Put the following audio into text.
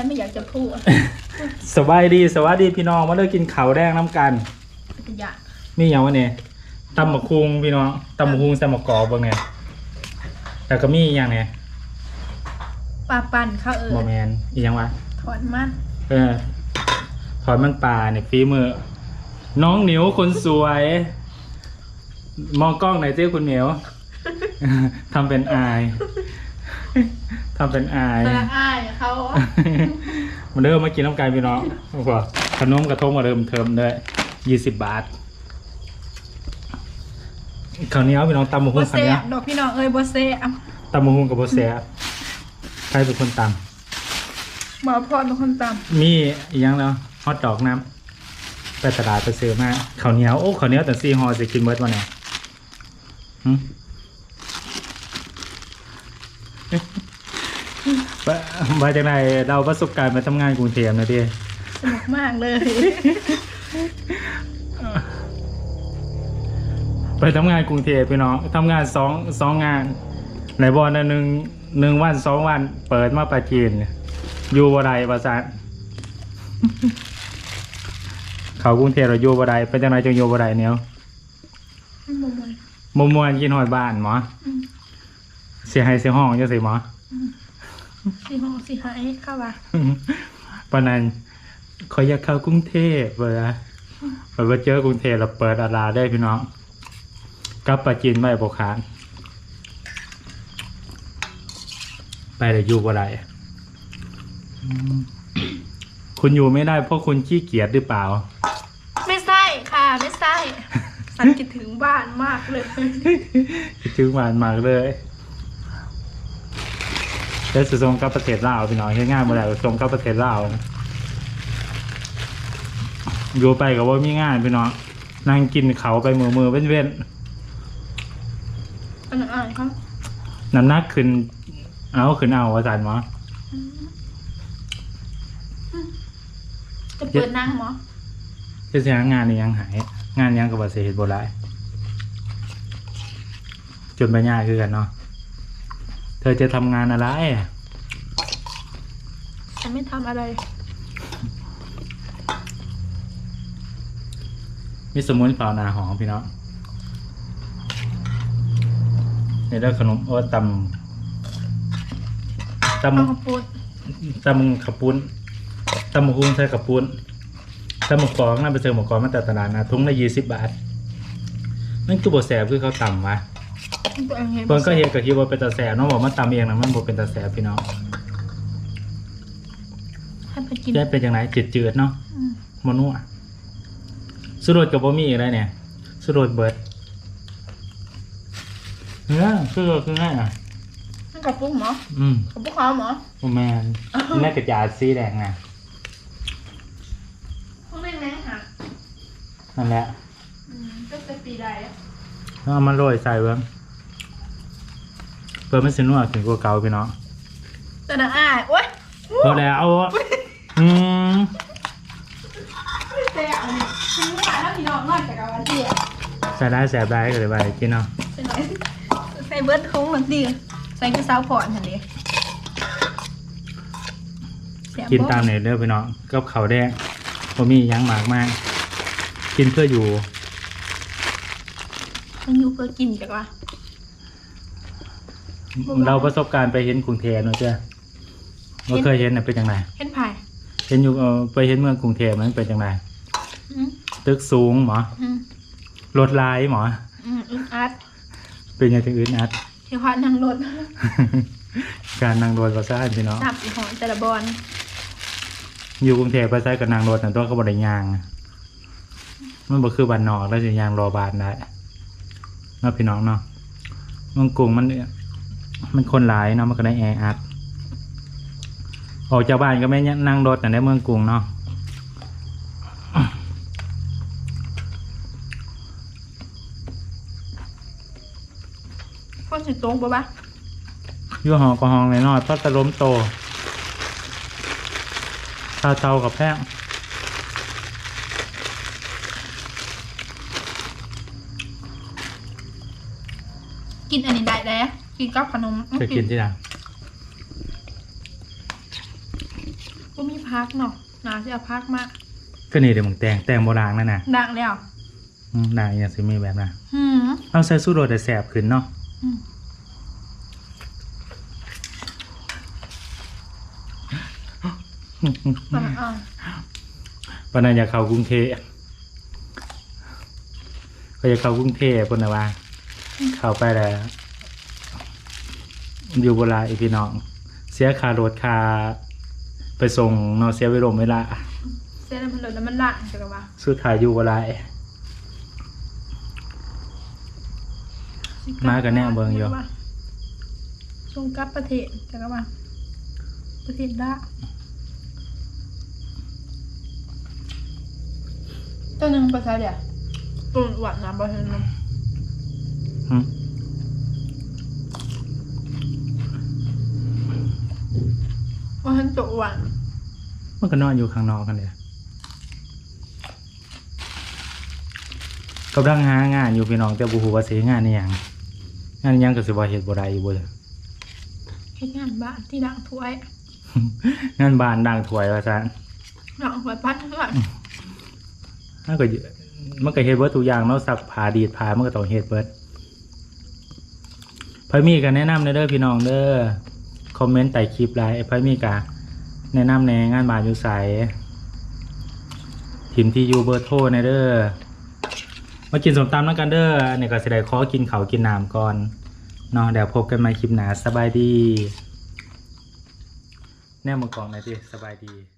ฉันไม่อยากจะพูดสบายดีสวัสดีพี่น้องมาเลิกกินข้าวแดงน้ำกันจะอยากมีอย่างวะเนี่ยตำบักคุงพี่น้องตำบักคุงใส่หมะกอกเบางเนี่ยแล้วก็มีอหย่างเนี่ยปลาปั่นข้าวเอิบอญแมนอีกอย่างวะถอนมันเออถอนมันปลาเนี่ยฝีมือ น้องเหนียวคนสวย มองกล้องหน่อยเจ้คุณเหนียวทำเป็นอายทำเป็นอายแต่ละอ้าย เขามาเริ่มมากินน้ำกันพี่น้องบอกขนมกระทงมาเริ่มเทิมด้วยยี่สิบบาทข้าวเหนียวพี่น้องตำมะโบฮุ่งเซข้าวเหนียวดอกพี่น้องเอ้ยโบเซอะตำมะฮุ่งกับโบเซียใครเป็นคนตหมอพรเป็นคนตำมีอีกอย่างแล้วฮอตดอกน้ำไปตลาดไปซื้อมาข้าวเหนียวโอ้ข้าวเหนียวแต่ซีฮอจะกินเบิร์ดวันไหนหึ ไปมาจากไหนเราประสบการณ์ไปทำงานกรุงเทพนะพี่ำสนุกมากเลยไปทำงานกรุงเทพพี่น้องทำงานสองสองงานในบอลนะหนึ่งหนึ่งวันสองวัน เปิดมาปาจีนอยู่บ่ได้ประสานเขากรุงเทพเราอยู่บ่ได้เป็นจังไรจังอยู่บ่ได้เนี่ยมมนมมวนกินหอยบ้านหมออืมเสียหายเสียห้องจังสิหมอ สีห้องสีหายเข้าว่าปานนั้นขอยอยากเข้ากรุงเทพเวลาไปว่าเจอกรุงเทพเราเปิดอาลาได้พี่น้องกลับปาจีนไม่บกขานไปแต่อยู่บ่ได้อืมคุณอยู่ไม่ได้เพราะคุณขี้เกียจหรือเปล่า ไม่ใช่ค่ะ ไม่ใช่ฉันคิดถึงบ้านมากเลย คิดถึงหวานมากเลย เดี๋ยวจะส่งกลับประเทศลาวพี่น้องเฮ็ดงานบ่ได้ก็ส่งกลับประเทศลาวอยู่ไปก็บ่มีงานพี่น้องนั่งกินเขาวไปมือมือๆเว้นเว้นอันนั้นอ่านครับๆน้ำหนักขึ้น เอาขึ้นเอาอาจารย์หมอจะเปิดนั่งหมอเฮ็ดสิหางานนี่ยังหาย งานยังก็บ่สิเฮ็ดบ่ได้จนไปยากคือกันเนาะเธอจะทำงานอะไร ฉันไม่ทำอะไร มีสมุนเปล่านาหอมพี่น้องนี่ได้ขนมโอ้ตำตเอาข้าวปุ้นำตำขับปุ้นตำมะฮุ้งใส่ขับปุ้นตำมะกอกน่าไปเจอหมะกอกมาแต่ตลาดนะทุ่งละยี่สิบบาท นั่นคือบทแสบคือเขาตำวะ เพิ่นก็เห็นกับคิดว่าเป็นตาแสบเน้องบอกมันตำเองนะมันบอกเป็นตาแสบพี่น้องให้ไปกินแค่เป็นอย่างไรจืดๆเนาะอืมมนัวสุรสกับบ่มีอะไรเนี่ย สุรสเบิดเนื้อสุรสคือไงอะให้กับปุ้งหมออืมกับปุ้งขาวหมอโอแมนแม่กระจาดสีแดงนะพวกแม่งแม่งค่ะนั่นแหละ อืมตั้งแต่ปีใดอะแล้ว เอามาโรยใส่เบิ้งเปิดมันสินัวถึงกว่าเก่าพี่น้องแต่ละอ้ายโอ๊ยพอแล้วเอาอืมแต่เอาเนี่ยฉันว่าถ้าพี่น้องนอกจากเอาอันเดียวใส่ได้แสบได้ก็เลยไปกินเนาะใส่หน่อยใส่เบิร์ดท้องหลังดีใส่กระเซ้าพอร์ตทันทีแซ่บบ่กินตามเนี่ยเด้อพี่น้องกับเขาวแดงบ่มีหยังมากมาก กินเพื่ออยู่ มันอยู่เพื่อกินจักว่าเราประสบการณ์ไปเห็นกรุงเทพเนาะเจ้าว่าเคยเห็นน่ะเป็นยังไงเห็นไผ่เห็นอยู่เอ่อไปเห็นเมืองกรุงเทพมันเป็นยังไงอืมตึกสูงหมออืมรถลายหมอ อืมอึ้งอัดเป็นยังไงอื่นอัดเทวะนั่งรถการนั่งรถก็ซ่านพี่น้องจับอีหอนแต่ละบอลอยู่กรุงเทพไปใช้กับนั่งรถแต่ตัวเขาบริยาง มันบ่คือบ้านนอกแล้วจะยางรอบานได้ นาะพี่น้องเนาะเมืองกรุงมันเนี่ยมันคนหลายเนาะมันก็ได้แออัดออกจากบ้านก็ไม่นั่งรถแต่ในเมืองกรุงเนาะพ่อสิตรงปะปะอยู่หอก็ห้องน้อยๆเพราะตะล้มโตชาเตากับแพ กินอันนี้ได้แล้วกินกับขนมเคยกินที่ไหนก็มีพักเนาะนาจะเอาพักมากก็นี่เดี๋ยวมึงแต่งแต่งโบราณนั่นน่ะดังแล้วอืมนางอย่างสิมีแบบน่ะหืมเอาใส่สู้โรดแต่แสบขึ้นเนาะอืมตอนอ่าปานนั้นอยากเข้ากรุงเทพก็อยากเข้ากรุงเทพคนนะว่า เข้าไปแล้วอยู่โบราณอีพี่น้อง เสียค่ารถค่าไปส่งเนาะเสียเวลาเวลาเส้นมันหลุดแล้วมันล่างจังวะสุดท้ายอยู่โบราณมากับแน่เบิ่งอยู่ส่งกลับประเทศจังวะประเทศละตัวหนึ่งภาษาเดียวตัวหวานน้ำบะเฮนนหึ ว่าเฮนตัวหวานมันก็นอนอยู่ข้างนอกกันเลยกำลังหางานอยู่พี่น้องแต่บุหูว่าสิงานนี่ยังงานอิหยังก็สิบ่เฮ็ดบ่ได้อยู่บ่จ้ะเฮ็ดงานบ้านที่ดังถ้วย งานบ้านดังถวยว่าซั่นดังถ้วยพัดเท่าไหร่มันก็อยู่มันก็เฮ็ดเบิดทุกอย่างเนาะสักผ้าดีดผ้ามันก็ต้องเฮ็ดเบิด ไผมีก็แนะนำเด้อพี่น้องเด้อคอมเมนต์ใต้คลิปไลน์ไผมีก็แนะนำในงานบานอยู่ไสถิ่มที่ยูเบอร์โทรในเด้อมากินสมตำแล้วกันเด้ออันนี้ก็สิได้ขอกินเขากินน้ำก่อนเนาะเดี๋ยวพบกันใหม่คลิปหนาสบายดี แน่มือกล่องหน่อยสิสบายดี